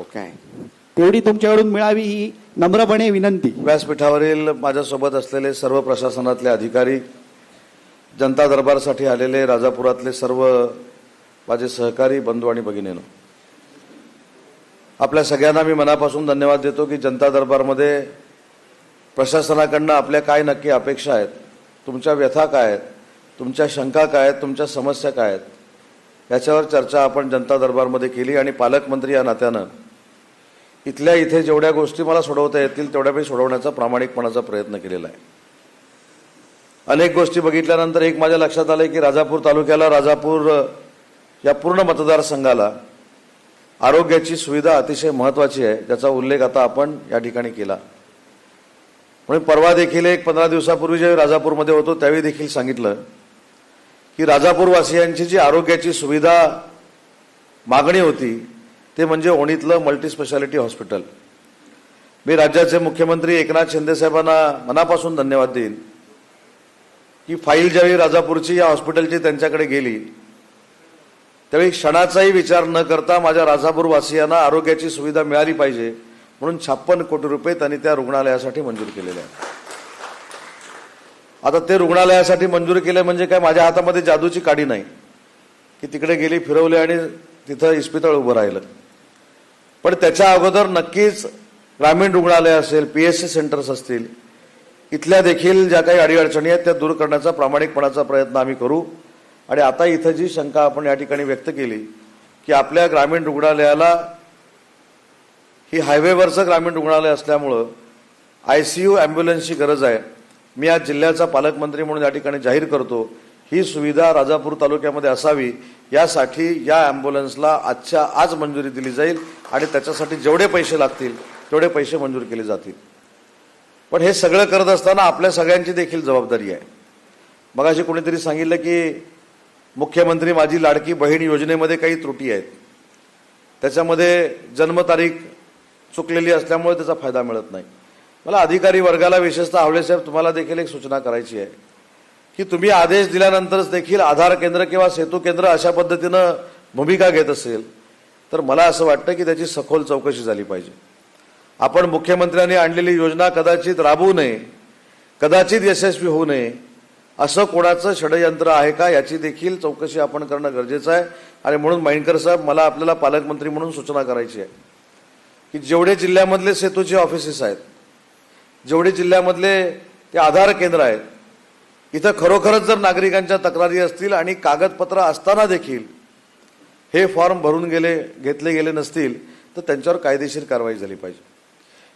Okay तेवढी तुमच्याकडून मिळावी ही नम्रपणे विनंती. व्यासपीठावरील माझ्यासोबत असलेले सर्व प्रशासनातले अधिकारी जनता दरबारसाठी आलेले राजापुरातले सर्व माझे सहकारी बंधू आणि भगिनीनो आपल्या सगळ्यांना मी मनापासून धन्यवाद देतो की जनता दरबारमध्ये प्रशासनाकडनं आपल्या काय नक्की अपेक्षा आहेत तुमच्या व्यथा काय आहेत तुमच्या शंका काय आहेत तुमच्या समस्या काय आहेत याच्यावर चर्चा आपण जनता दरबारमध्ये केली आणि पालकमंत्री या नात्यानं इथल्या इथे जेवढ्या गोष्टी मला सोडवता येतील तेवढ्या मी सोडवण्याचा प्रामाणिकपणाचा प्रयत्न केलेला आहे. अनेक गोष्टी बघितल्यानंतर एक माझ्या लक्षात आलं की राजापूर तालुक्याला राजापूर या पूर्ण मतदारसंघाला आरोग्याची सुविधा अतिशय महत्वाची आहे ज्याचा उल्लेख आता आपण या ठिकाणी केला. म्हणून परवा देखील एक पंधरा दिवसापूर्वी जेव्हा राजापूरमध्ये होतो त्यावेळी देखील सांगितलं की राजापूरवासियांची जी आरोग्याची सुविधा मागणी होती ते म्हणजे ओणीतलं मल्टी स्पेशालिटी हॉस्पिटल मी राज्याचे मुख्यमंत्री एकनाथ शिंदेसाहेबांना मनापासून धन्यवाद देईन की फाईल ज्यावेळी राजापूरची या हॉस्पिटलची त्यांच्याकडे गेली त्यावेळी क्षणाचाही विचार न करता माझ्या राजापूर वासियांना आरोग्याची सुविधा मिळाली पाहिजे म्हणून छप्पन कोटी रुपये त्यांनी त्या रुग्णालयासाठी मंजूर केलेले आहेत. आता ते रुग्णालयासाठी मंजूर केले म्हणजे काय? माझ्या हातामध्ये जादूची काडी नाही. की तिकडे गेली फिरवले आणि तिथं इस्पितळ उभं राहिलं. पण त्याच्या अगोदर नक्कीच ग्रामीण रुग्णालय असेल पी एस सी सेंटर्स असतील इथल्या देखील ज्या काही अडीअडचणी आहेत त्या दूर करण्याचा प्रामाणिकपणाचा प्रयत्न आम्ही करू. आणि आता इथं जी शंका आपण या ठिकाणी व्यक्त केली की आपल्या ग्रामीण रुग्णालयाला ही हायवेवरचं ग्रामीण रुग्णालय असल्यामुळं आय सी यू ॲम्ब्युलन्सची गरज आहे. मी आज जिल्ह्याचा पालकमंत्री म्हणून या ठिकाणी जाहीर करतो. ही सुविधा राजापूर तालुक्यामध्ये असावी यासाठी या ॲम्ब्युलन्सला आजच्या आज मंजुरी दिली जाईल आणि त्याच्यासाठी जेवढे पैसे लागतील तेवढे पैसे मंजूर केले जातील. पण हे सगळं करत असताना आपल्या सगळ्यांची देखील जबाबदारी आहे. मगाशी कोणीतरी सांगितलं की मुख्यमंत्री माझी लाडकी बहीण योजनेमध्ये काही त्रुटी आहेत. त्याच्यामध्ये जन्मतारीख चुकलेली असल्यामुळे त्याचा फायदा मिळत नाही. मला अधिकारी वर्गाला विशेषतः आवळे साहेब तुम्हाला देखील एक सूचना करायची आहे. की तुम्ही आदेश दिल्यानंतरच देखील आधार केंद्र किंवा सेतू केंद्र अशा पद्धतीनं भूमिका घेत असेल तर मला असं वाटतं की त्याची सखोल चौकशी झाली पाहिजे. आपण मुख्यमंत्र्यांनी आणलेली योजना कदाचित राबवू नये कदाचित यशस्वी होऊ नये असं कोणाचं षडयंत्र आहे का याची देखील चौकशी आपण करणं गरजेचं आहे. आणि म्हणून माइंडकर साहेब मला आपल्याला पालकमंत्री म्हणून सूचना करायची आहे की जेवढे जिल्ह्यामधले सेतूचे ऑफिसेस आहेत जेवढे जिल्ह्यामधले ते आधार केंद्र आहेत इथं खरोखरच जर नागरिकांच्या तक्रारी असतील आणि कागदपत्र असताना देखील हे फॉर्म भरून गेले घेतले गेले नसतील तर त्यांच्यावर कायदेशीर कारवाई झाली पाहिजे.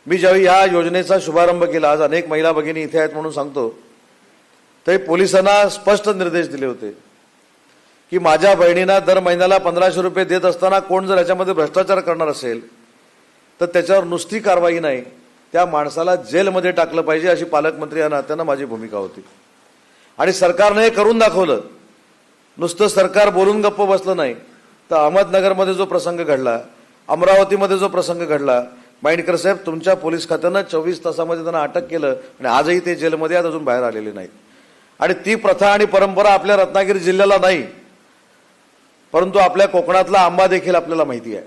मी ज्यावेळी ह्या योजनेचा शुभारंभ केला आज अनेक महिला भगिनी इथे आहेत म्हणून सांगतो ते पोलिसांना स्पष्ट निर्देश दिले होते की माझ्या बहिणींना दर महिन्याला पंधराशे रुपये देत असताना कोण जर याच्यामध्ये भ्रष्टाचार करणार असेल तर त्याच्यावर नुसती कारवाई नाही त्या माणसाला जेलमध्ये टाकलं पाहिजे अशी पालकमंत्री या नात्यानं माझी भूमिका होती. आणि सरकारनं हे करून दाखवलं. नुसतं सरकार बोलून गप्प बसलं नाही. तर अहमदनगरमध्ये जो प्रसंग घडला अमरावतीमध्ये जो प्रसंग घडला माइंडकर साहेब तुमच्या पोलीस खात्यानं चोवीस तासामध्ये त्यांना अटक केलं आणि आजही ते जेलमध्ये आज अजून बाहेर आलेले नाहीत. आणि ती प्रथा आणि परंपरा आपल्या रत्नागिरी जिल्ह्याला नाही परंतु आपल्या कोकणातला आंबा देखील आपल्याला माहिती आहे.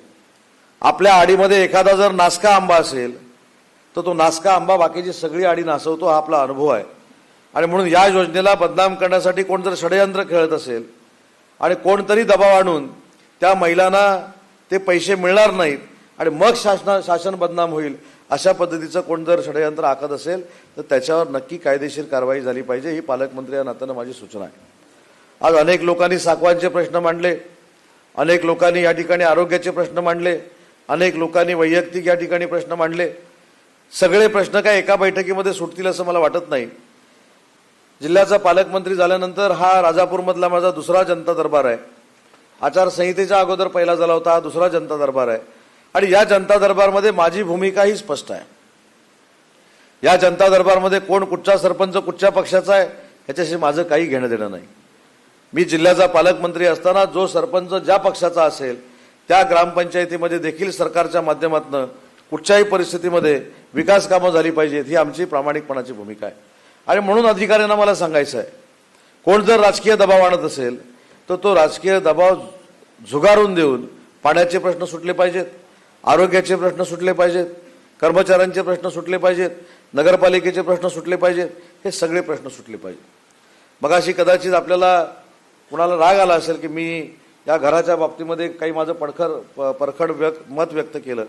आपल्या आडीमध्ये एखादा जर नासका आंबा असेल तर तो नासका आंबा बाकीची सगळी आडी नासवतो हा आपला अनुभव आहे. आणि म्हणून या योजनेला बदनाम करण्यासाठी कोण जर षडयंत्र खेळत असेल आणि कोणतरी दबाव आणून त्या महिलांना ते पैसे मिळणार नाहीत आणि मग शासना शासन बदनाम होईल अशा पद्धतीचं कोण जर षडयंत्र आखत असेल तर त्याच्यावर नक्की कायदेशीर कारवाई झाली पाहिजे ही पालकमंत्री या नात्यानं माझी सूचना आहे. आज अनेक लोकांनी साकवांचे प्रश्न मांडले अनेक लोकांनी या ठिकाणी आरोग्याचे प्रश्न मांडले अनेक लोकांनी वैयक्तिक या ठिकाणी प्रश्न मांडले. सगळे प्रश्न काय एका बैठकीमध्ये सुटतील असं मला वाटत नाही. जिल्ह्याचा पालकमंत्री झाल्यानंतर हा राजापूरमधला माझा दुसरा जनता दरबार आहे. आचारसंहितेच्या अगोदर पहिला झाला होता हा दुसरा जनता दरबार आहे. आणि या जनता दरबारमध्ये माझी भूमिका ही स्पष्ट आहे. या जनता दरबारमध्ये कोण कुठचा सरपंच कुठच्या पक्षाचा आहे ह्याच्याशी माझं काही घेणं देणं नाही. मी जिल्ह्याचा पालकमंत्री असताना जो सरपंच ज्या पक्षाचा असेल त्या ग्रामपंचायतीमध्ये देखील सरकारच्या माध्यमातून कुठच्याही परिस्थितीमध्ये विकास कामं झाली पाहिजेत ही आमची प्रामाणिकपणाची भूमिका आहे. आणि म्हणून अधिकाऱ्यांना मला सांगायचं आहे. कोण जर राजकीय दबाव आणत असेल तर तो राजकीय दबाव झुगारून देऊन पाण्याचे प्रश्न सुटले पाहिजेत आरोग्याचे प्रश्न सुटले पाहिजेत कर्मचाऱ्यांचे प्रश्न सुटले पाहिजेत नगरपालिकेचे प्रश्न सुटले पाहिजेत हे सगळे प्रश्न सुटले पाहिजेत. मग अशी कदाचित आपल्याला कुणाला राग आला असेल की मी या घराच्या बाबतीमध्ये काही माझं पडखर प- परखड व्यक्त मत व्यक्त केलं.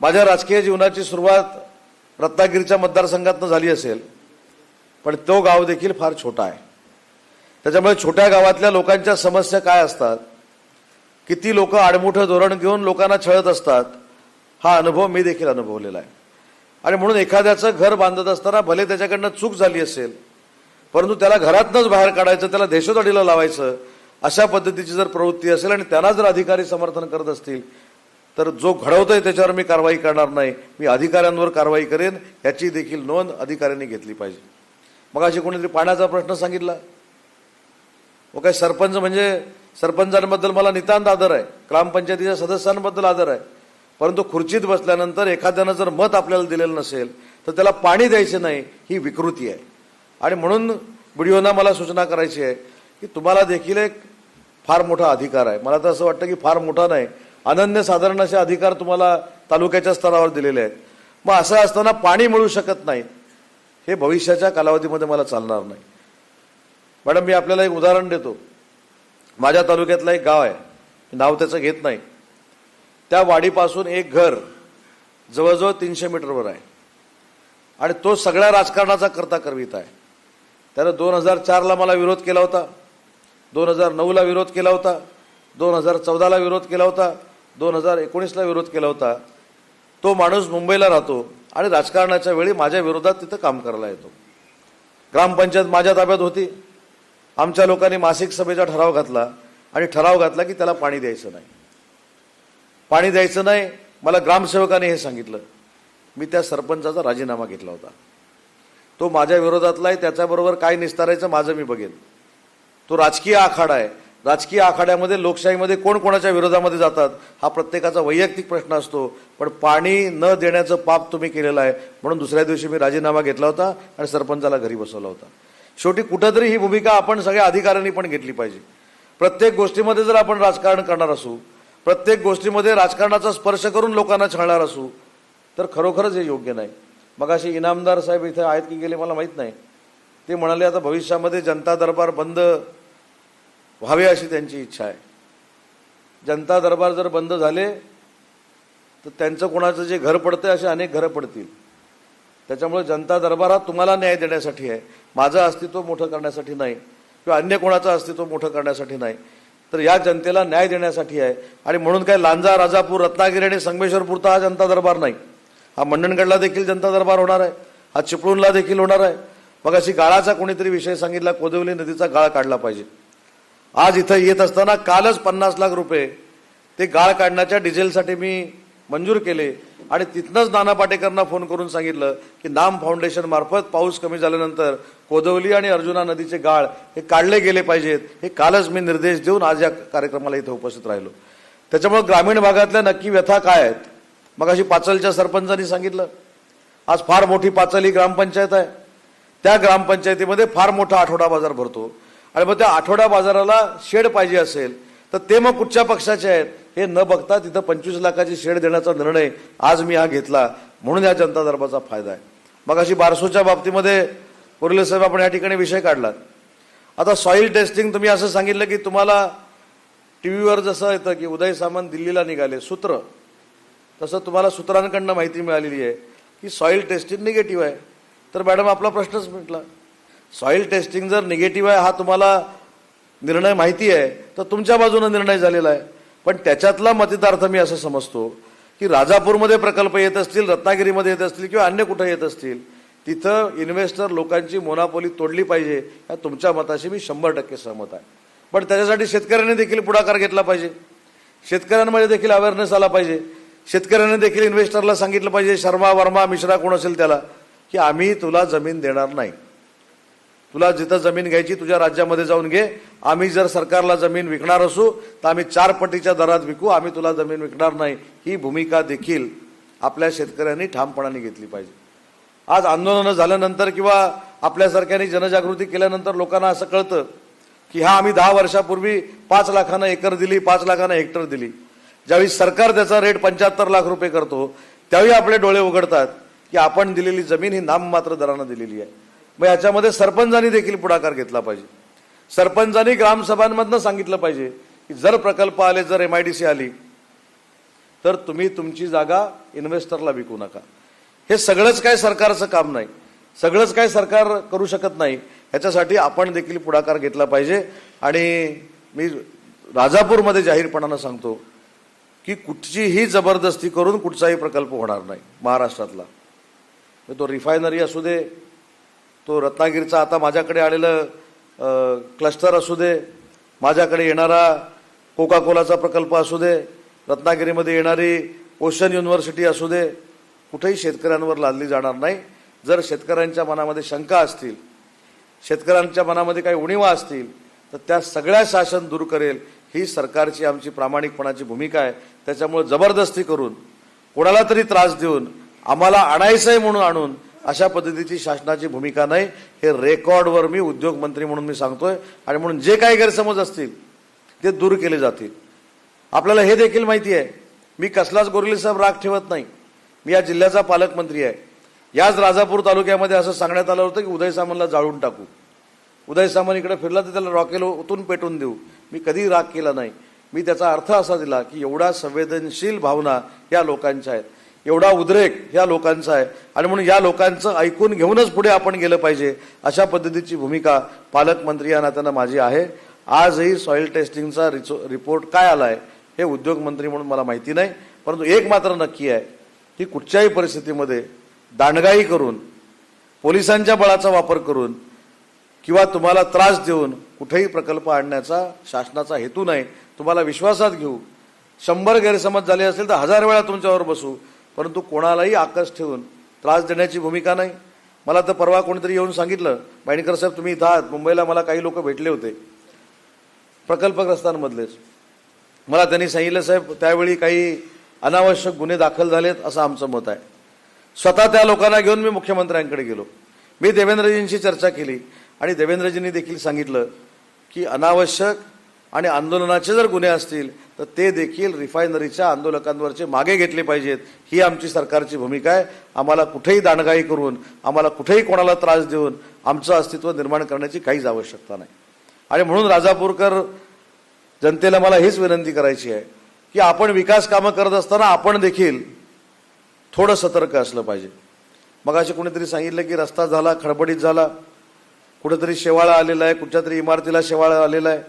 माझ्या राजकीय जीवनाची सुरुवात रत्नागिरीच्या मतदारसंघातनं झाली असेल पण तो गाव देखील फार छोटा आहे. त्याच्यामुळे छोट्या गावातल्या लोकांच्या समस्या काय असतात किती लोक आडमुठं धोरण घेऊन लोकांना छळत असतात हा अनुभव मी देखील अनुभवलेला आहे. आणि म्हणून एखाद्याचं घर बांधत असताना भले त्याच्याकडनं चूक झाली असेल परंतु त्याला घरातनंच बाहेर काढायचं त्याला देशोधडीला लावायचं अशा पद्धतीची जर प्रवृत्ती असेल आणि त्यांना जर अधिकारी समर्थन करत असतील तर जो घडवतोय त्याच्यावर मी कारवाई करणार नाही. मी अधिकाऱ्यांवर कारवाई करेन याची देखील नोंद अधिकाऱ्यांनी घेतली पाहिजे. मग अशी कोणीतरी पाण्याचा प्रश्न सांगितला. व काय सरपंच म्हणजे सरपंचांबद्दल मला नितांत आदर आहे. ग्रामपंचायतीच्या सदस्यांबद्दल आदर आहे. परंतु खुर्चीत बसल्यानंतर एखाद्यानं जर मत आपल्याला दिलेलं नसेल तर त्याला पाणी द्यायचं नाही ही विकृती आहे. आणि म्हणून व्हिडिओना मला सूचना करायची आहे की तुम्हाला देखील एक फार मोठा अधिकार आहे. मला तर असं वाटतं की फार मोठा नाही अनन्यसाधारण असे अधिकार तुम्हाला तालुक्याच्या स्तरावर दिलेले आहेत. मग असं असताना पाणी मिळू शकत नाही. हे भविष्याच्या कालावधीमध्ये मला चालणार नाही. मॅडम मी आपल्याला एक उदाहरण देतो. माझ्या तालुक्यातलं एक गाव आहे. नाव त्याचं घेत नाही. त्या वाडीपासून एक घर जवळजवळ तीनशे मीटरवर आहे. आणि तो सगळ्या राजकारणाचा करता करवित आहे. त्यानं दोन हजार चारला मला विरोध केला होता. दोन हजार नऊला विरोध केला होता. दोन हजार चौदाला विरोध केला होता. दोन हजार एकोणीसला विरोध केला होता. तो माणूस मुंबईला राहतो आणि राजकारणाच्या वेळी माझ्या विरोधात तिथं काम करायला येतो. ग्रामपंचायत माझ्या ताब्यात होती. आमच्या लोकांनी मासिक सभेचा ठराव घातला आणि ठराव घातला की त्याला पाणी द्यायचं नाही. पाणी द्यायचं नाही मला ग्रामसेवकाने हे सांगितलं. मी त्या सरपंचाचा राजीनामा घेतला होता. तो माझ्या विरोधातला आहे त्याच्याबरोबर काय निस्तारायचं माझं मी बघेन. तो राजकीय आखाडा आहे. राजकीय आखाड्यामध्ये लोकशाहीमध्ये कोण कोणाच्या विरोधामध्ये जातात हा प्रत्येकाचा वैयक्तिक प्रश्न असतो. पण पाणी न देण्याचं पाप तुम्ही केलेलं आहे. म्हणून दुसऱ्या दिवशी मी राजीनामा घेतला होता आणि सरपंचाला घरी बसवला होता. शेवटी कुठंतरी ही भूमिका आपण सगळ्या अधिकाऱ्यांनी पण घेतली पाहिजे. प्रत्येक गोष्टीमध्ये जर आपण राजकारण करणार असू प्रत्येक गोष्टीमध्ये राजकारणाचा स्पर्श करून लोकांना छळणार असू तर खरोखरच हे योग्य नाही. मग असे इनामदार साहेब इथे आहेत की गेले मला माहीत नाही. ते म्हणाले आता भविष्यामध्ये जनता दरबार बंद व्हावे अशी त्यांची इच्छा आहे. जनता दरबार जर बंद झाले तर त्यांचं कोणाचं जे घर पडतं असे अनेक घरं पडतील. त्याच्यामुळे जनता दरबार हा तुम्हाला न्याय देण्यासाठी आहे. माझं अस्तित्व मोठं करण्यासाठी नाही. किंवा अन्य कोणाचं अस्तित्व मोठं करण्यासाठी नाही. तर या जनतेला न्याय देण्यासाठी आहे. आणि म्हणून काय लांजा राजापूर रत्नागिरी आणि संगमेश्वरपुरता हा जनता दरबार नाही. हा मंडणगडला देखील जनता दरबार होणार आहे. हा चिपळूणला देखील होणार आहे. मग अशी गाळाचा कोणीतरी विषय सांगितला कोदवली नदीचा गाळ काढला पाहिजे. आज इथं येत असताना कालच पन्नास लाख रुपये ते गाळ काढण्याच्या डिझेलसाठी मी मंजूर केले आणि तिथनंच नाना पाटेकरांना फोन करून सांगितलं की नाम फाउंडेशन मार्फत पाऊस कमी झाल्यानंतर कोदवली आणि अर्जुना नदीचे गाळ हे काढले गेले पाहिजेत हे कालच मी निर्देश देऊन आज या कार्यक्रमाला इथं उपस्थित राहिलो. त्याच्यामुळे ग्रामीण भागातल्या नक्की व्यथा काय आहेत? मग अशी पाचलच्या सरपंचांनी सांगितलं. आज फार मोठी पाचल ही ग्रामपंचायत आहे. त्या ग्रामपंचायतीमध्ये फार मोठा आठवडा बाजार भरतो. आणि मग त्या आठवडा बाजाराला शेड पाहिजे असेल तर ते मग कुठच्या पक्षाचे आहेत? हे न बघता तिथं पंचवीस लाखाची शेड देण्याचा निर्णय आज मी हा घेतला. म्हणून या जनता दरबारचा फायदा आहे. मग अशी बारसोच्या बाबतीमध्ये कुर्ले साहेब आपण या ठिकाणी विषय काढला आता सॉईल टेस्टिंग तुम्ही असं सांगितलं की तुम्हाला टी व्हीवर जसं येतं की उदय सामंत दिल्लीला निघाले सूत्र. तसं तुम्हाला सूत्रांकडनं माहिती मिळालेली आहे की सॉईल टेस्टिंग निगेटिव्ह आहे. तर मॅडम आपला प्रश्नच म्हटला सॉईल टेस्टिंग जर निगेटिव्ह आहे हा तुम्हाला निर्णय माहिती आहे तर तुमच्या बाजूने निर्णय झालेला आहे. पण त्याच्यातला मतितार्थ मी असं समजतो की राजापूरमध्ये प्रकल्प येत असतील रत्नागिरीमध्ये येत असतील किंवा अन्य कुठे येत असतील तिथं इन्व्हेस्टर लोकांची मोनापोली तोडली पाहिजे या तुमच्या मताशी मी शंभर टक्के सहमत आहे. पण त्याच्यासाठी शेतकऱ्यांनी देखील पुढाकार घेतला पाहिजे. शेतकऱ्यांमध्ये देखील अवेअरनेस आला पाहिजे. शेतकऱ्यांनी देखील इन्व्हेस्टरला सांगितलं पाहिजे शर्मा वर्मा मिश्रा कोण असेल त्याला की आम्ही तुला जमीन देणार नाही. तुला जिथं जमीन घ्यायची तुझ्या राज्यामध्ये जाऊन घे. आम्ही जर सरकारला जमीन विकणार असू तर आम्ही चार पटीच्या दरात विकू. आम्ही तुला जमीन विकणार नाही. ही भूमिका देखील आपल्या शेतकऱ्यांनी ठामपणाने घेतली पाहिजे. आज आंदोलनं झाल्यानंतर किंवा आपल्यासारख्यांनी जनजागृती केल्यानंतर लोकांना असं कळतं की हा आम्ही दहा वर्षापूर्वी पाच लाखानं एकर दिली पाच लाखानं हेक्टर दिली. ज्यावेळी सरकार त्याचा रेट पंच्याहत्तर लाख रुपये करतो त्यावेळी आपले डोळे उघडतात की आपण दिलेली जमीन ही नाममात्र दरानं दिलेली आहे. मग याच्यामध्ये सरपंचांनी देखील पुढाकार घेतला पाहिजे. सरपंचांनी ग्रामसभांमधनं सांगितलं पाहिजे की जर प्रकल्प आले जर एम आय डी सी आली तर तुम्ही तुमची जागा इन्व्हेस्टरला विकू नका. हे सगळंच काय सरकारचं काम नाही. सगळंच काय सरकार करू शकत नाही. ह्याच्यासाठी आपण देखील पुढाकार घेतला पाहिजे. आणि मी राजापूरमध्ये जाहीरपणानं सांगतो की कुठचीही जबरदस्ती करून कुठचाही प्रकल्प होणार नाही महाराष्ट्रातला. तो रिफायनरी असू दे तो रत्नागिरीचा आता माझ्याकडे आलेलं क्लस्टर असू दे माझ्याकडे येणारा कोका कोलाचा प्रकल्प असू दे रत्नागिरीमध्ये येणारी ओशन युनिव्हर्सिटी असू दे कुठेही शेतकऱ्यांवर लादली जाणार नाही. जर शेतकऱ्यांच्या मनामध्ये शंका असतील शेतकऱ्यांच्या मनामध्ये काही उणीवा असतील तर त्या सगळ्या शासन दूर करेल. ही सरकारची आमची प्रामाणिकपणाची भूमिका आहे. त्याच्यामुळे जबरदस्ती करून कोणाला तरी त्रास देऊन आम्हाला आणायचं आहे म्हणून आणून अशा पद्धतीची शासनाची भूमिका नाही. हे रेकॉर्डवर मी उद्योगमंत्री म्हणून मी सांगतोय. आणि म्हणून जे काही गैरसमज असतील ते दूर केले जातील. आपल्याला हे देखील माहिती आहे. मी कसलाच गोरले साहेब राग ठेवत नाही. मी या जिल्ह्याचा पालकमंत्री आहे. याच राजापूर तालुक्यामध्ये असं सांगण्यात आलं होतं की उदय सामंतला जाळून टाकू. उदय सामंत इकडे फिरला तर त्याला रॉकेल ओतून पेटून देऊ. मी कधी राग केला नाही. मी त्याचा अर्थ असा दिला की एवढा संवेदनशील भावना या लोकांच्या आहेत. एवढा उद्रेक या लोकांचा आहे. आणि म्हणून या लोकांचं ऐकून घेऊनच पुढे आपण गेलं पाहिजे अशा पद्धतीची भूमिका पालकमंत्री या नात्यानं माझी आहे. आजही सॉईल टेस्टिंगचा रिचो रिपोर्ट काय आला आहे हे उद्योगमंत्री म्हणून मला माहिती नाही परंतु एक मात्र नक्की आहे. की कुठच्याही परिस्थितीमध्ये दांडगाई करून पोलिसांच्या बळाचा वापर करून किंवा तुम्हाला त्रास देऊन कुठेही प्रकल्प आणण्याचा शासनाचा हेतू नाही तुम्हाला विश्वासात घेऊ. शंभर गैरसमज झाले असेल तर हजार वेळा तुमच्यावर बसू. परंतु कोणालाही आकस ठेवून त्रास देण्याची भूमिका नाही. मला तर परवा कोणीतरी येऊन सांगितलं बाईणकर साहेब तुम्ही इथं आहात. मुंबईला मला काही लोक भेटले होते. प्रकल्पग्रस्तांमधलेच मला त्यांनी सांगितलं साहेब त्यावेळी काही अनावश्यक गुन्हे दाखल झालेत असं आमचं मत आहे. स्वतः त्या लोकांना घेऊन मी मुख्यमंत्र्यांकडे गेलो. मी देवेंद्रजींशी चर्चा केली आणि देवेंद्रजींनी देखील सांगितलं की अनावश्यक आणि आंदोलनाचे जर गुन्हे असतील तर ते देखील रिफायनरीच्या आंदोलकांवरचे मागे घेतले पाहिजेत. ही आमची सरकारची भूमिका आहे. आम्हाला कुठेही दांडगाई करून आम्हाला कुठेही कोणाला त्रास देऊन आमचं अस्तित्व निर्माण करण्याची काहीच आवश्यकता नाही. आणि म्हणून राजापूरकर जनतेला मला हीच विनंती करायची आहे की आपण विकास कामं करत असताना आपण देखील थोडं सतर्क असलं पाहिजे. मग असे कुणीतरी सांगितलं की रस्ता झाला खडबडीत झाला कुठेतरी शेवाळा आलेला आहे कुठच्या तरी इमारतीला शेवाळा आलेला आहे.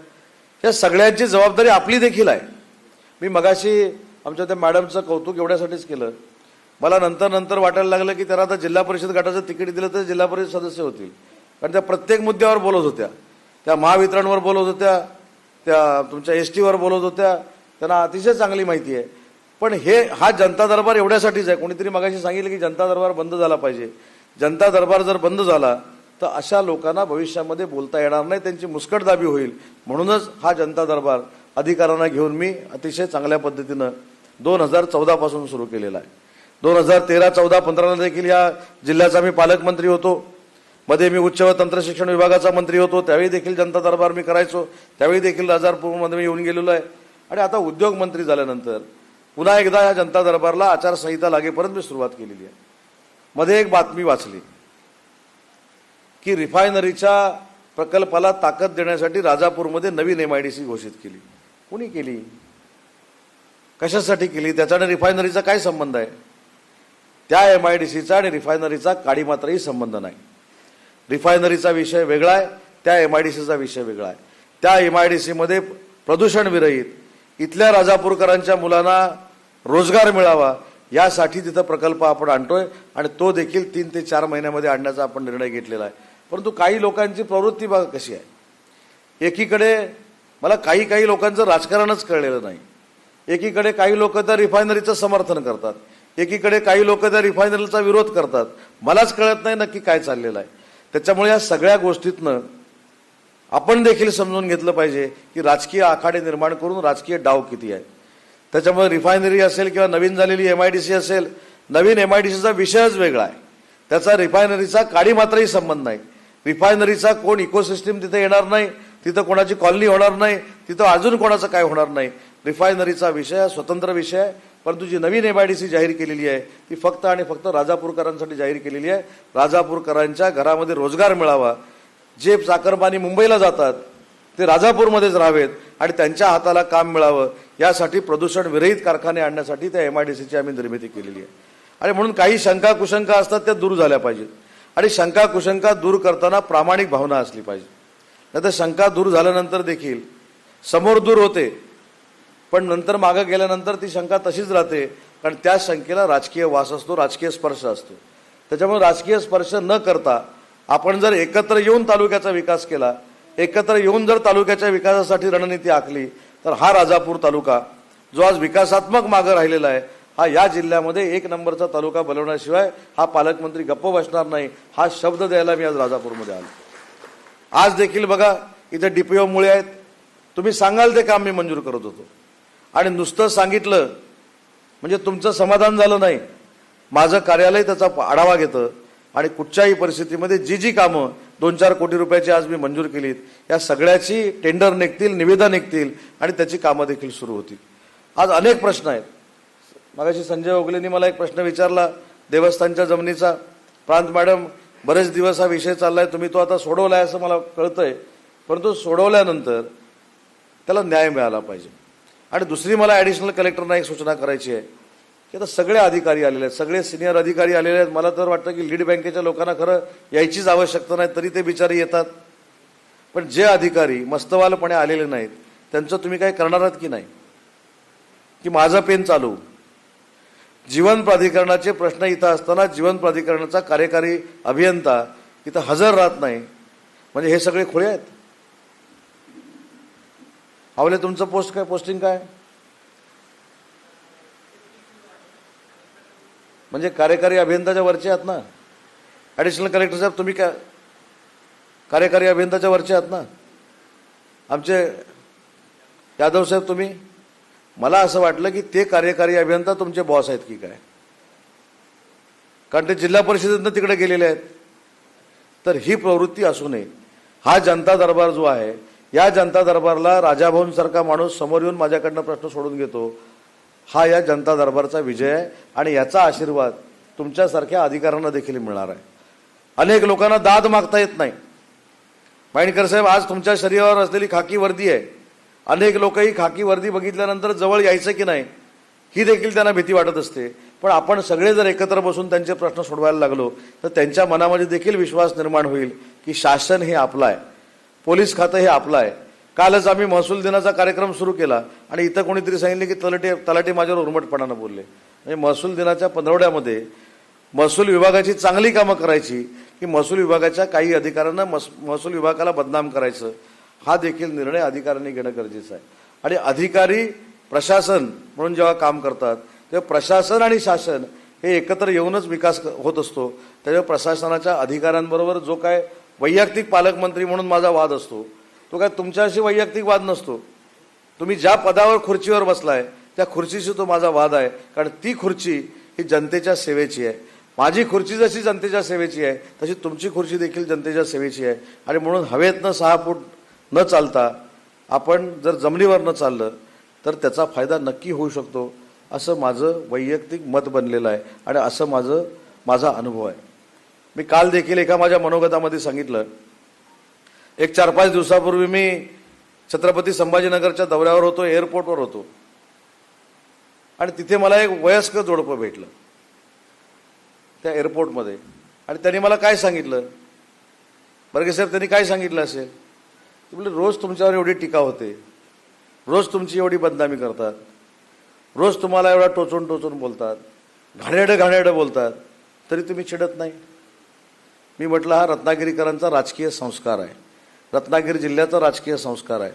या सगळ्यांची जबाबदारी आपली देखील आहे. मी मगाशी आमच्या त्या मॅडमचं कौतुक एवढ्यासाठीच केलं. मला नंतर नंतर वाटायला लागलं की त्यांना आता जिल्हा परिषद गटाचं तिकीट दिलं तर जिल्हा परिषद सदस्य होतील. कारण त्या प्रत्येक मुद्द्यावर बोलत होत्या. त्या महावितरणवर बोलत होत्या. त्या तुमच्या एस टीवर बोलत होत्या. त्यांना अतिशय चांगली माहिती आहे. पण हे हा जनता दरबार एवढ्यासाठीच आहे. कोणीतरी मगाशी सांगितलं की जनता दरबार बंद झाला पाहिजे. जनता दरबार जर बंद झाला तर अशा लोकांना भविष्यामध्ये बोलता येणार नाही त्यांची मुस्कटदाबी होईल. म्हणूनच हा जनता दरबार अधिकाऱ्यांना घेऊन मी अतिशय चांगल्या पद्धतीनं दोन हजार चौदापासून सुरू केलेला आहे. दोन हजार तेरा चौदा पंधराला देखील या जिल्ह्याचा मी पालकमंत्री होतो. मध्ये मी उच्च व तंत्र शिक्षण विभागाचा मंत्री होतो. त्यावेळी देखील जनता दरबार मी करायचो. त्यावेळी देखील राजारपूरमध्ये मी येऊन गेलेलो आहे. आणि आता उद्योग मंत्री झाल्यानंतर पुन्हा एकदा या जनता दरबारला आचारसंहिता लागेपर्यंत मी सुरुवात केलेली आहे. मध्ये एक बातमी वाचली. की रिफायनरीच्या प्रकल्पाला ताकद देण्यासाठी राजापूरमध्ये नवीन एम आय डी सी घोषित केली. कुणी केली? कशासाठी केली? त्याच्याने रिफायनरीचा काय संबंध आहे? त्या एम आय डी सीचा आणि रिफायनरीचा काडी मात्रही संबंध नाही. रिफायनरीचा विषय वेगळा आहे त्या एम आय डी सीचा विषय वेगळा आहे. त्या एम आय डी प्रदूषण विरहित इथल्या राजापूरकरांच्या मुलांना रोजगार मिळावा यासाठी तिथं प्रकल्प आपण आणतोय आणि तो देखील तीन ते चार महिन्यामध्ये आणण्याचा आपण निर्णय घेतलेला आहे. परंतु काही लोकांची प्रवृत्ती बघा कशी आहे. एकीकडे मला काही काही लोकांचं राजकारणच कळलेलं नाही. एकीकडे काही लोक त्या रिफायनरीचं समर्थन करतात. एकीकडे काही लोक त्या रिफायनरीचा विरोध करतात. मलाच कळत नाही नक्की काय चाललेलं आहे. त्याच्यामुळे या सगळ्या गोष्टीतनं आपण देखील समजून घेतलं पाहिजे की राजकीय आखाडे निर्माण करून राजकीय डाव किती आहे. त्याच्यामुळे रिफायनरी असेल किंवा नवीन झालेली एम आय डी सी असेल नवीन एम आय डी सीचा विषयच वेगळा आहे. त्याचा रिफायनरीचा काडी मात्रही संबंध नाही. रिफायनरीचा कोण इकोसिस्टीम तिथे येणार नाही तिथं कोणाची कॉलनी होणार नाही तिथं अजून कोणाचं काय होणार नाही. रिफायनरीचा विषय हा स्वतंत्र विषय आहे परंतु जी नवीन एमआयडीसी जाहीर केलेली आहे ती फक्त आणि फक्त राजापूरकरांसाठी जाहीर केलेली आहे. राजापूरकरांच्या घरामध्ये रोजगार मिळावा. जे चाकरमानी मुंबईला जातात ते राजापूरमध्येच राहावेत आणि त्यांच्या हाताला काम मिळावं. यासाठी प्रदूषण विरहित कारखाने आणण्यासाठी त्या एमआयडीसीची आम्ही निर्मिती केलेली आहे. आणि म्हणून काही शंका कुशंका असतात त्या दूर झाल्या पाहिजेत. आणि शंका कुशंका दूर करताना प्रामाणिक भावना असली पाहिजे. नाहीतर शंका दूर झाल्यानंतर देखील समोर दूर होते. पण नंतर मागं गेल्यानंतर ती शंका तशीच राहते. कारण त्या शंकेला राजकीय वास असतो राजकीय स्पर्श असतो. त्याच्यामुळे राजकीय स्पर्श न करता आपण जर एकत्र येऊन तालुक्याचा विकास केला एकत्र येऊन जर तालुक्याच्या विकासासाठी रणनीती आखली तर हा राजापूर तालुका जो आज विकासात्मक मागं राहिलेला आहे हा या जिल्ह्यामध्ये एक नंबरचा तालुका बनवण्याशिवाय हा पालकमंत्री गप्प बसणार नाही हा शब्द द्यायला मी आज राजापूरमध्ये आलो. आज देखील बघा इथे डीपीओ मुळे आहेत. तुम्ही सांगाल ते काम मी मंजूर करत होतो. आणि नुसतं सांगितलं म्हणजे तुमचं समाधान झालं नाही. माझं कार्यालय त्याचा आढावा घेतं आणि कुठच्याही परिस्थितीमध्ये जी जी कामं दोन चार कोटी रुपयाची आज मी मंजूर केलीत या सगळ्याची टेंडर निघतील निविदा निघतील आणि त्याची कामं देखील सुरू होतील. आज अनेक प्रश्न आहेत. मगाशी संजय ओगलेंनी मला एक प्रश्न विचारला देवस्थानच्या जमिनीचा. प्रांत मॅडम बरेच दिवस हा विषय चाललाय तुम्ही तो आता सोडवलाय असं मला कळतंय. परंतु सोडवल्यानंतर त्याला न्याय मिळाला पाहिजे. आणि दुसरी मला ॲडिशनल कलेक्टरना एक सूचना करायची आहे की आता सगळे अधिकारी आलेले आहेत सगळे सिनियर अधिकारी आलेले आहेत. मला तर वाटतं की लीड बँकेच्या लोकांना खरं यायचीच आवश्यकता नाही तरी ते बिचारे येतात. पण जे अधिकारी मस्तवालपणे आलेले नाहीत त्यांचं तुम्ही काय करणार आहात की नाही? की माझं पेन चालू? जीवन प्राधिकरणाचे प्रश्न इथं असताना जीवन प्राधिकरणाचा कार्यकारी अभियंता इथं हजर राहत नाही. म्हणजे हे सगळे खुळे आहेत? आवले तुमचं पोस्ट काय? पोस्टिंग काय? म्हणजे कार्यकारी अभियंताच्या वरचे आहात ना? ॲडिशनल कलेक्टर साहेब तुम्ही काय? कार्यकारी अभियंताच्या वरचे आहात ना? आमचे यादव साहेब तुम्ही? मला असं वाटलं की ते कार्यकारी अभियंता तुमचे बॉस आहेत की काय? कारण ते जिल्हा परिषदेतनं तिकडे गेलेले आहेत. तर ही प्रवृत्ती असू नये. हा जनता दरबार जो आहे या जनता दरबारला राजाभाऊन सारखा माणूस समोर येऊन माझ्याकडनं प्रश्न सोडून घेतो. हा या जनता दरबारचा विजय आहे आणि याचा आशीर्वाद तुमच्यासारख्या अधिकाऱ्यांना देखील मिळणार आहे. अनेक लोकांना दाद मागता येत नाही. माइंडकर साहेब आज तुमच्या शरीरावर असलेली खाकी वर्दी आहे. अनेक लोकही खाकी वर्दी बघितल्यानंतर जवळ यायचं की नाही ही देखील त्यांना भीती वाटत असते. पण आपण सगळे जर एकत्र बसून त्यांचे प्रश्न सोडवायला लागलो तर त्यांच्या मनामध्ये देखील विश्वास निर्माण होईल की शासन हे आपलं आहे पोलीस खातं हे आपलं आहे. कालच आम्ही महसूल दिनाचा कार्यक्रम सुरू केला आणि इथं कोणीतरी सांगितले की तलाटे तलाटे माझ्यावर उर्मटपणानं बोलले. म्हणजे महसूल दिनाच्या पंधरवड्यामध्ये महसूल विभागाची चांगली कामं करायची की महसूल विभागाच्या काही अधिकाऱ्यांना महसूल विभागाला बदनाम करायचं हा देखील निर्णय अधिकाऱ्यांनी घेणं गरजेचं आहे. आणि अधिकारी प्रशासन म्हणून जेव्हा काम करतात तेव्हा प्रशासन आणि शासन हे एकत्र येऊनच विकास होत असतो. त्याच्यावर प्रशासनाच्या अधिकाऱ्यांबरोबर जो काय वैयक्तिक पालकमंत्री म्हणून माझा वाद असतो तो काय तुमच्याशी वैयक्तिक वाद नसतो. तुम्ही ज्या पदावर खुर्चीवर बसलाय त्या खुर्चीशी तो माझा वाद आहे. कारण ती खुर्ची ही जनतेच्या सेवेची आहे. माझी खुर्ची जशी जनतेच्या सेवेची आहे तशी तुमची खुर्ची देखील जनतेच्या सेवेची आहे. आणि म्हणून हवेतनं सहा फूट न चालता आपण जर जमिनीवर न चाललं तर त्याचा फायदा नक्की होऊ शकतो. असं माझं वैयक्तिक मत बनलेलं आहे आणि असं माझं माझा अनुभव आहे. मी काल देखील एका माझ्या मनोगतामध्ये सांगितलं. एक चार पाच दिवसापूर्वी मी छत्रपती संभाजीनगरच्या दौऱ्यावर होतो एअरपोर्टवर होतो. आणि तिथे मला एक वयस्कर जोडपं भेटलं. त्या एअरपोर्टमध्ये. आणि त्यांनी मला काय सांगितलं? बर्गे साहेब त्यांनी काय सांगितलं असेल? म्हणजे रोज तुमच्यावर एवढी टीका होते. रोज तुमची एवढी बदनामी करतात. रोज तुम्हाला एवढा टोचून टोचून बोलतात. घाणेडं घाणेरडं बोलतात. तरी तुम्ही चिडत नाही. मी म्हटलं हा रत्नागिरीकरांचा राजकीय संस्कार आहे. रत्नागिरी जिल्ह्याचा राजकीय संस्कार आहे.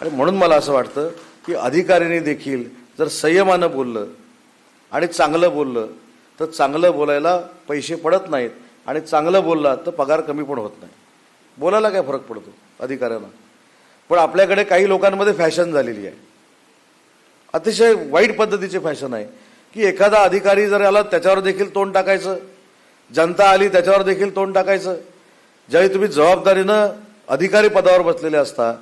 आणि म्हणून मला असं वाटतं की अधिकाऱ्यांनी देखील जर संयमानं बोललं आणि चांगलं बोललं तर चांगलं बोलायला पैसे पडत नाहीत आणि चांगलं बोलला तर पगार कमी पण होत नाही. बोलायला काय फरक पडतो? अधिकाऱ्यांना. पण आपल्याकडे काही लोकांमध्ये फॅशन झालेली आहे. अतिशय वाईट पद्धतीची फॅशन आहे. की एखादा अधिकारी जर आला त्याच्यावर देखील तोंड टाकायचं जनता आली त्याच्यावर देखील तोंड टाकायचं ज्यावेळी तुम्ही जबाबदारीनं अधिकारी पदावर बसलेले असता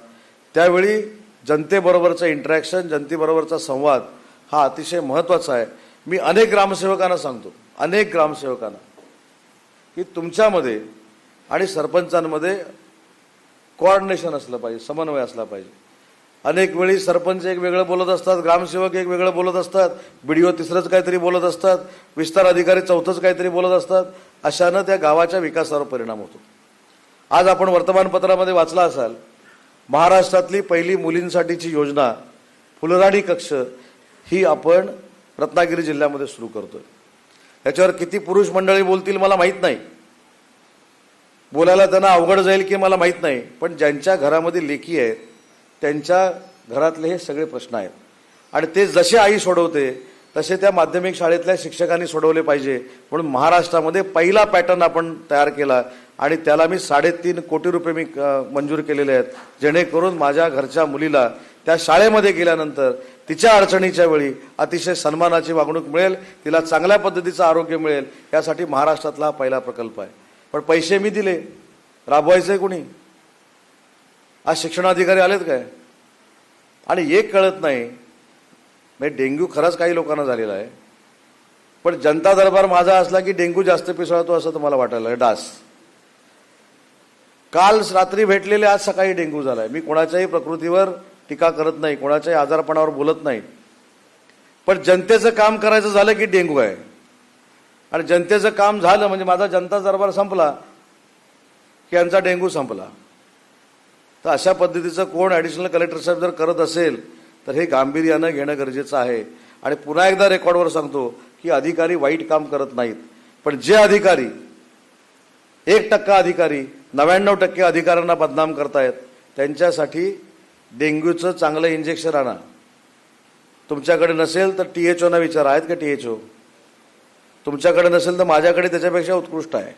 त्यावेळी जनतेबरोबरचं इंटरॅक्शन जनतेबरोबरचा संवाद हा अतिशय महत्त्वाचा आहे. मी अनेक ग्रामसेवकांना सांगतो अनेक ग्रामसेवकांना की तुमच्यामध्ये आणि सरपंचांमध्ये कोऑर्डिनेशन असलं पाहिजे समन्वय असला पाहिजे. अनेक वेळी सरपंच एक वेगळं बोलत असतात ग्रामसेवक एक वेगळं बोलत असतात बीडीओ तिसरंच काहीतरी बोलत असतात विस्तार अधिकारी चौथंच काहीतरी बोलत असतात अशानं त्या गावाच्या विकासावर परिणाम होतो. आज आपण वर्तमानपत्रामध्ये वाचला असाल महाराष्ट्रातली पहिली मुलींसाठीची योजना फुलराणी कक्ष ही आपण रत्नागिरी जिल्ह्यामध्ये सुरू करतोय. याच्यावर किती पुरुष मंडळी बोलतील मला माहीत नाही. बोलायला त्यांना अवघड जाईल की मला माहीत नाही पण ज्यांच्या घरामध्ये लेखी आहेत त्यांच्या घरातले हे सगळे प्रश्न आहेत. आणि ते जसे आई सोडवते तसे त्या माध्यमिक शाळेतल्या शिक्षकांनी सोडवले पाहिजे. म्हणून महाराष्ट्रामध्ये पहिला पॅटर्न आपण तयार केला आणि त्याला मी साडेतीन कोटी रुपये मी मंजूर केलेले आहेत. जेणेकरून माझ्या घरच्या मुलीला त्या शाळेमध्ये गेल्यानंतर तिच्या अडचणीच्या वेळी अतिशय सन्मानाची वागणूक मिळेल तिला चांगल्या पद्धतीचं आरोग्य मिळेल यासाठी महाराष्ट्रातला हा पहिला प्रकल्प आहे. पण पैसे मी दिले. राबवायचे कोणी? आज शिक्षणाधिकारी आलेत काय? आणि एक कळत नाही. म्हणजे डेंग्यू खरंच काही लोकांना झालेला आहे. पण जनता दरबार माझा असला की डेंग्यू जास्त पिसळतो असं तर मला वाटायला डास. काल रात्री भेटलेले आज सकाळी डेंग्यू झालाय. मी कोणाच्याही प्रकृतीवर टीका करत नाही कोणाच्याही आजारपणावर बोलत नाही. पण जनतेचं काम करायचं झालं की डेंग्यू आहे. आणि जनतेचं काम झालं म्हणजे माझा जनता दरबार संपला की यांचा डेंग्यू संपला. तर अशा पद्धतीचं कोण ॲडिशनल कलेक्टर साहेब जर करत असेल तर हे गांभीर्यानं घेणं गरजेचं आहे. आणि पुन्हा एकदा रेकॉर्डवर सांगतो की अधिकारी वाईट काम करत नाहीत. पण जे अधिकारी एक टक्का अधिकारी नव्याण्णव टक्के अधिकाऱ्यांना बदनाम करतायत त्यांच्यासाठी डेंग्यूचं चांगलं इंजेक्शन आणा. तुमच्याकडे नसेल तर टी एच ओना विचारा आहेत का टी एच ओ तुमच्याकडे नसेल तर माझ्याकडे त्याच्यापेक्षा उत्कृष्ट आहे.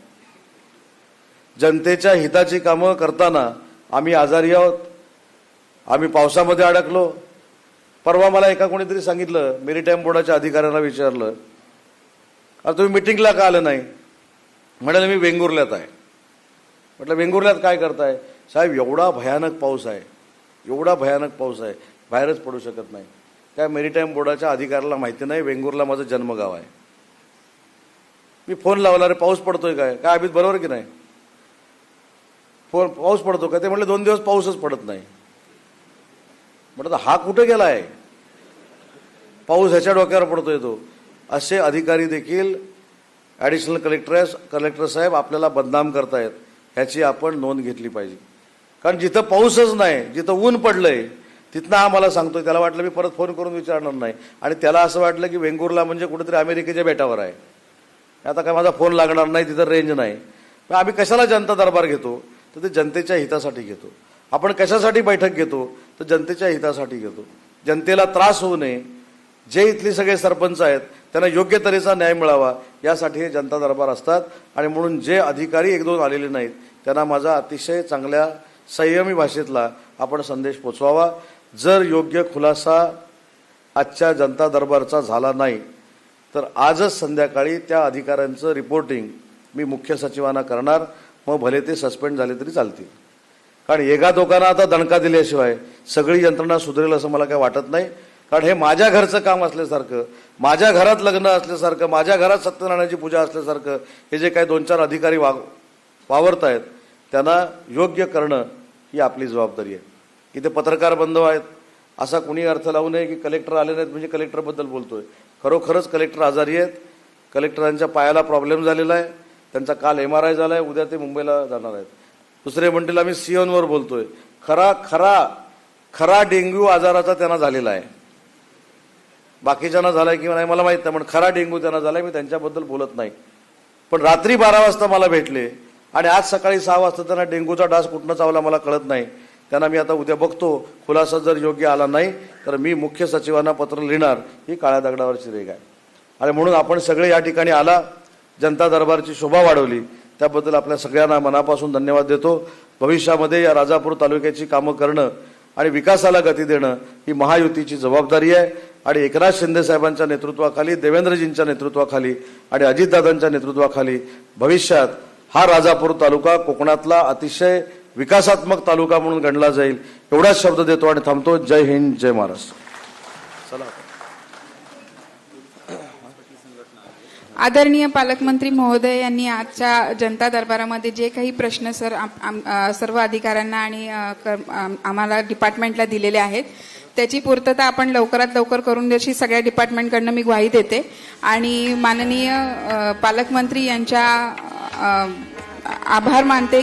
जनतेच्या हिताची कामं करताना आम्ही आजारी आहोत. आम्ही पावसामध्ये अडकलो. परवा मला एका कोणीतरी सांगितलं मेरीटाईम बोर्डाच्या अधिकाऱ्यांना विचारलं अरे तुम्ही मिटिंगला का आलं नाही? म्हणाले मी वेंगुर्ल्यात आहे. म्हटलं वेंगुर्ल्यात काय करताय? साहेब एवढा भयानक पाऊस आहे. एवढा भयानक पाऊस आहे. बाहेरच पडू शकत नाही. त्या मेरीटाईम बोर्डाच्या अधिकाऱ्याला माहिती नाही वेंगुर्ला माझं जन्मगाव आहे. मी फोन लावला रे पाऊस पडतोय काय? काय अभित बरोबर की नाही? फोन पाऊस पडतो का? ते म्हटलं दोन दिवस पाऊसच पडत नाही. म्हटलं हा कुठे गेला आहे पाऊस ह्याच्या डोक्यावर पडतोय तो. असे अधिकारी देखील ॲडिशनल कलेक्टर कलेक्टर साहेब आपल्याला बदनाम करतायत. ह्याची आपण नोंद घेतली पाहिजे. कारण जिथं पाऊसच नाही जिथं ऊन पडलंय तिथनं आम्हाला सांगतोय. त्याला वाटलं मी परत फोन करून विचारणार नाही. आणि त्याला असं वाटलं की वेंगुर्ला म्हणजे कुठेतरी अमेरिकेच्या बेटावर आहे. आता काय माझा फोन लागणार नाही तिथं रेंज नाही. आम्ही कशाला जनता दरबार घेतो? तर ते जनतेच्या हितासाठी घेतो. आपण कशासाठी बैठक घेतो? तर जनतेच्या हितासाठी घेतो. जनतेला त्रास होऊ नये. जे इथले सगळे सरपंच आहेत त्यांना योग्य तऱ्हेचा न्याय मिळावा यासाठी हे जनता दरबार असतात. आणि म्हणून जे अधिकारी एक दोन आलेले नाहीत त्यांना माझा अतिशय चांगल्या संयमी भाषेतला आपण संदेश पोचवावा. जर योग्य खुलासा आजच्या जनता दरबारचा झाला नाही तर आजच संध्याकाळी त्या अधिकाऱ्यांचं रिपोर्टिंग मी मुख्य सचिवांना करणार. मग भले ते सस्पेंड झाले तरी चालतील. कारण एका दोघांना आता दणका दिल्याशिवाय सगळी यंत्रणा सुधरेल असं मला काही वाटत नाही. कारण हे माझ्या घरचं काम असल्यासारखं माझ्या घरात लग्न असल्यासारखं माझ्या घरात सत्यनारायणाची पूजा असल्यासारखं हे जे काही दोन चार अधिकारी वाग वावरत आहेत त्यांना योग्य करणं ही आपली जबाबदारी आहे. इथे पत्रकार बंधव आहेत. असा कुणी अर्थ लावू नये की कलेक्टर आले नाहीत म्हणजे कलेक्टरबद्दल बोलतोय. खरोखरच कलेक्टर आजारी आहेत. कलेक्टरांच्या पायाला प्रॉब्लेम झालेला आहे. त्यांचा काल एम आर आय झाला आहे उद्या ते मुंबईला जाणार आहेत. दुसरे म्हणतील आम्ही सिओनवर बोलतोय. खरा खरा खरा डेंग्यू आजाराचा त्यांना झालेला आहे. बाकीच्यांना झालाय किंवा नाही मला माहीत नाही पण खरा डेंग्यू त्यांना झालाय मी त्यांच्याबद्दल बोलत नाही. पण रात्री बारा वाजता मला भेटले आणि आज सकाळी सहा वाजता त्यांना डेंग्यूचा डास कुठनं चावला मला कळत नाही. त्यांना मी आता उद्या बघतो. खुलासा जर योग्य आला नाही तर मी मुख्य सचिवांना पत्र लिहिणार. ही काळ्या दगडावरची रेग आहे. आणि म्हणून आपण सगळे या ठिकाणी आला. जनता दरबारची शोभा वाढवली. त्याबद्दल आपल्या सगळ्यांना मनापासून धन्यवाद देतो. भविष्यामध्ये या राजापूर तालुक्याची कामं करणं आणि विकासाला गती देणं ही महायुतीची जबाबदारी आहे. आणि एकनाथ शिंदे साहेबांच्या नेतृत्वाखाली देवेंद्रजींच्या नेतृत्वाखाली आणि अजितदादांच्या नेतृत्वाखाली भविष्यात हा राजापूर तालुका कोकणातला अतिशय विकासात्मक तालुका म्हणून गणला जाईल. एवढाच शब्द देतो आणि थांबतो. जय हिंद जय महाराष्ट्र. आदरणीय पालकमंत्री महोदय यांनी आजच्या जनता दरबारामध्ये जे काही प्रश्न सर सर्व अधिकाऱ्यांना आणि आम्हाला डिपार्टमेंटला दिलेले आहेत त्याची पूर्तता आपण लवकरात लवकर करून द्यायची सगळ्या डिपार्टमेंटकडनं मी ग्वाही देते. आणि माननीय पालकमंत्री यांच्या आभार मानते